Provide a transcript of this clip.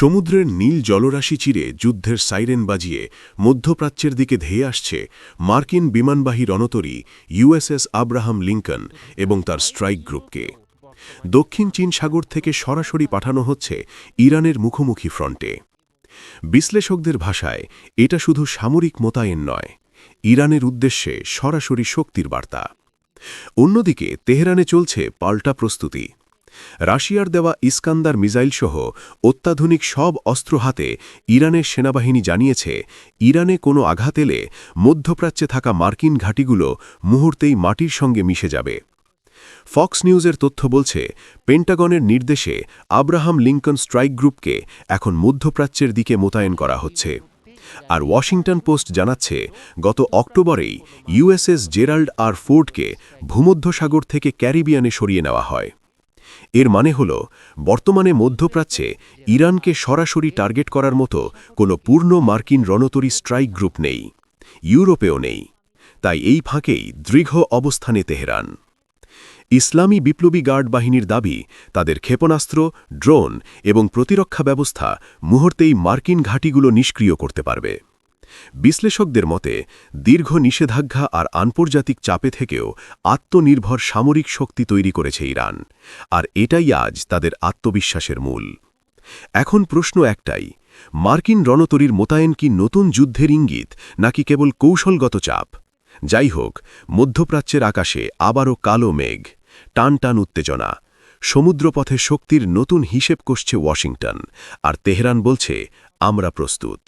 সমুদ্রের নীল জলরাশি চিরে যুদ্ধের সাইরেন বাজিয়ে মধ্যপ্রাচ্যের দিকে ধেয়ে আসছে মার্কিন বিমানবাহী রণতরী ইউএসএস আব্রাহাম লিঙ্কন এবং তার স্ট্রাইক গ্রুপকে। দক্ষিণ চীন সাগর থেকে সরাসরি পাঠানো হচ্ছে ইরানের মুখোমুখি ফ্রন্টে। বিশ্লেষকদের ভাষায়, এটা শুধু সামরিক মোতায়েন নয়, ইরানের উদ্দেশ্যে সরাসরি শক্তির বার্তা। অন্যদিকে, তেহরানে চলছে পাল্টা প্রস্তুতি। রাশিয়ার দেওয়া ইস্কান্দার মিসাইলসহ অত্যাধুনিক সব অস্ত্র হাতে ইরানের সেনাবাহিনী জানিয়েছে, ইরানে কোনো আঘাত এলে মধ্যপ্রাচ্যে থাকা মার্কিন ঘাঁটিগুলো মুহূর্তেই মাটির সঙ্গে মিশে যাবে। ফক্স নিউজের তথ্য বলছে, পেন্টাগনের নির্দেশে আব্রাহাম লিঙ্কন স্ট্রাইক গ্রুপকে এখন মধ্যপ্রাচ্যের দিকে মোতায়েন করা হচ্ছে। আর ওয়াশিংটন পোস্ট জানাচ্ছে, গত অক্টোবরেই ইউএসএস জেরাল্ড আর ফোর্ডকে ভূমধ্যসাগর থেকে ক্যারিবিয়ানে সরিয়ে নেওয়া হয়। এর মানে হল, বর্তমানে মধ্যপ্রাচ্যে ইরানকে সরাসরি টার্গেট করার মতো কোনো পূর্ণ মার্কিন রণতরী স্ট্রাইক গ্রুপ নেই, ইউরোপেও নেই। তাই এই ফাঁকেই দৃঢ় অবস্থানে তেহরান। ইসলামী বিপ্লবী গার্ড বাহিনীর দাবি, তাদের ক্ষেপণাস্ত্র, ড্রোন এবং প্রতিরক্ষা ব্যবস্থা মুহূর্তেই মার্কিন ঘাঁটিগুলো নিষ্ক্রিয় করতে পারবে। বিশ্লেষকদের মতে, দীর্ঘ নিষেধাজ্ঞা আর আন্তর্জাতিক চাপে থেকেও আত্মনির্ভর সামরিক শক্তি তৈরি করেছে ইরান, আর এটাই আজ তাদের আত্মবিশ্বাসের মূল। এখন প্রশ্ন একটাই, মার্কিন রণতরীর মোতায়েন কি নতুন যুদ্ধের ইঙ্গিত, নাকি কেবল কৌশলগত চাপ? যাই হোক, মধ্যপ্রাচ্যের আকাশে আবারও কালো মেঘ, টান টান উত্তেজনা, সমুদ্রপথে শক্তির নতুন হিসেব কষছে ওয়াশিংটন, আর তেহরান বলছে, আমরা প্রস্তুত।